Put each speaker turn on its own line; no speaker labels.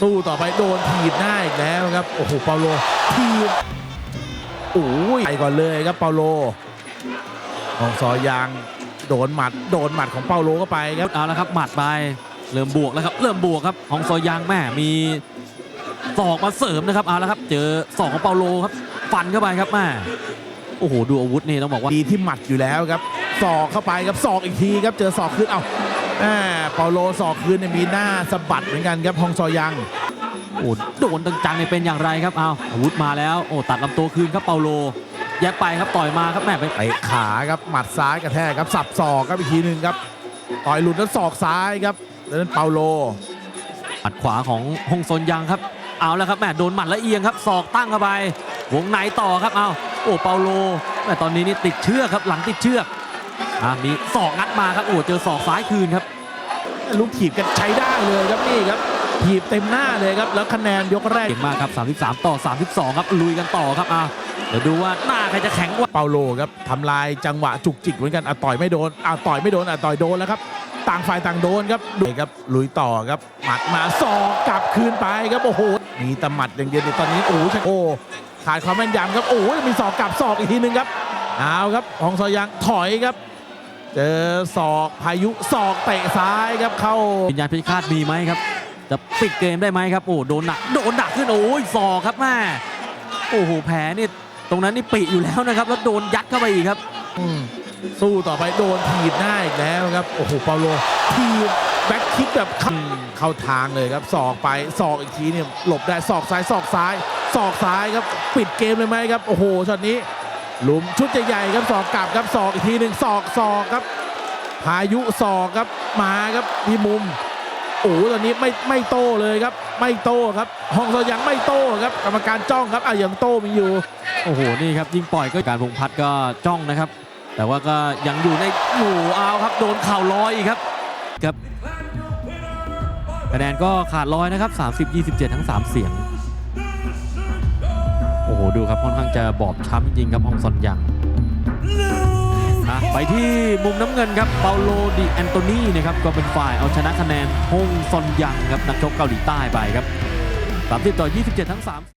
สู้ต่อไปโดนถีบหน้าอีกแล้วครับ โอ้โหเปาโลถีบโอ้ยไปก่อนเลยครับเปาโล ของซอยางโดนหมัด โดนหมัดของเปาโลเข้าไปครับ
เอาละครับหมัดไปเริ่มบวกแล้วครับ เริ่มบวกครับของซอยางแม่มีศอกมาเสริมนะครับเอาละครับ เจอศอกของเปาโลครับฟันเข้าไปครับแม่โอ้โหดูอาวุธนี่ต้องบอกว่า
ดีที่หมัดอยู่แล้วครับศอกเข้าไปครับศอกอีกทีครับเจอศอกคืนเอ้าแหม เปาโลศอกคืนเนี่ยมีหน้าสะบัดเหมือนกันครับฮองซอยัง
โอ้โดนจังๆเนี่ยเป็นอย่างไรครับเอาอาวุธมาแล้วโอ้ตัดลำตัวคืนครับเปาโลแยกไปครับต่อยมาครับแม่ไป
เตะขาครับหมัดซ้ายกระแทกครับสับศอกครับอีกทีหนึ่งครับต่อยหลุดแล้วศอกซ้ายครับแล้วนั้นเปาโล
หมัดขวาของฮงซนยังครับ เอาแล้วครับแม่โดนหมัดละเอียงครับศอกตั้งเข้าไปวงในต่อครับเอาโอ้เปาโลแม่ตอนนี้นี่ติดเชือกครับหลังติดเชือกอ่ามีศอกงัดมาครับโอ้เจอศอกซ้ายคืนครับ
ลูกถีบกันใช้ได้เลยครับนี่ครับถีบเต็มหน้าเลยครับแล้วคะแนนยกแรก
เก่งมากครับ 33 ต่อ 32 ครับลุยกันต่อครับอ่าเดี๋ยวดูว่าหน้าใครจะแข็งกว่า
เปาโลครับทำลายจังหวะจุกจิกเหมือนกันอะต่อยไม่โดนอะต่อยไม่โดนอะต่อยโดนแล้วครับ ต่างฝ่ายต่างโดนครับดูครับลุยต่อครับหมัดมาศอกกลับคืนไปครับโอ้โหมีแตหมัดอย่างเดียวในตอนนี้โอ้โหชักโอ้ขาดความแม่นยำครับโอ้ยมีศอกกลับศอกอีกทีหนึงครับเอาครับของซอยังถอยครับ เจอศอกพายุศอกเตะซ้ายครับเข้า
วิญญาณพิฆาตมีไหมครับ จะปิดเกมได้ไหมครับ โอ้โดนหนักโดนหนักขึ้นโอ้ยศอกครับแม่โอ้โหแผลนี่ตรงนั้นนี่ปิอยู่แล้วนะครับ แล้วโดนยัดเข้าไปอีกครับ
อืมสู้ต่อไปโดนถีบหน้าอีกแล้วครับโอ้โหเปาโลถีบแบ็คคิกแบบเข้าเข้าทางเลยครับศอกไปศอกอีกทีเนี่ยหลบได้ศอกซ้ายศอกซ้ายศอกซ้ายครับปิดเกมเลยไหมครับโอ้โหช็อตนี้ หลุมชุดใหญ่ๆครับศอกกลับครับศอกอีกทีหนึ่งศอกศอกครับพายุศอกครับมาครับที่มุมโอ้ตอนนี้ไม่ไม่โตเลยครับ ไม่โตครับฮองโซยังไม่โตครับกรรมการจ้องครับอะยังโตมีอยู่
โอ้โหนี่ครับยิงปล่อยก็การพงพัฒน์ก็จ้องนะครับ แต่ว่าก็ยังอยู่ในอยู่เอาครับโดนเข่าลอยอีกครับครับคะแนนก็ขาดลอยนะครับ 30 27 ทั้ง 3 เสียง โอ้โห ดูครับค่อนข้างจะบอบช้ำจริงครับฮองซอนยังนะไปที่มุมน้ำเงินครับเปาโลดิแอนโตนีนะครับก็เป็นฝ่ายเอาชนะคะแนนฮงซอนยังครับนักชกเกาหลีใต้ไปครับ 30 ต่อ 27 ทั้ง 3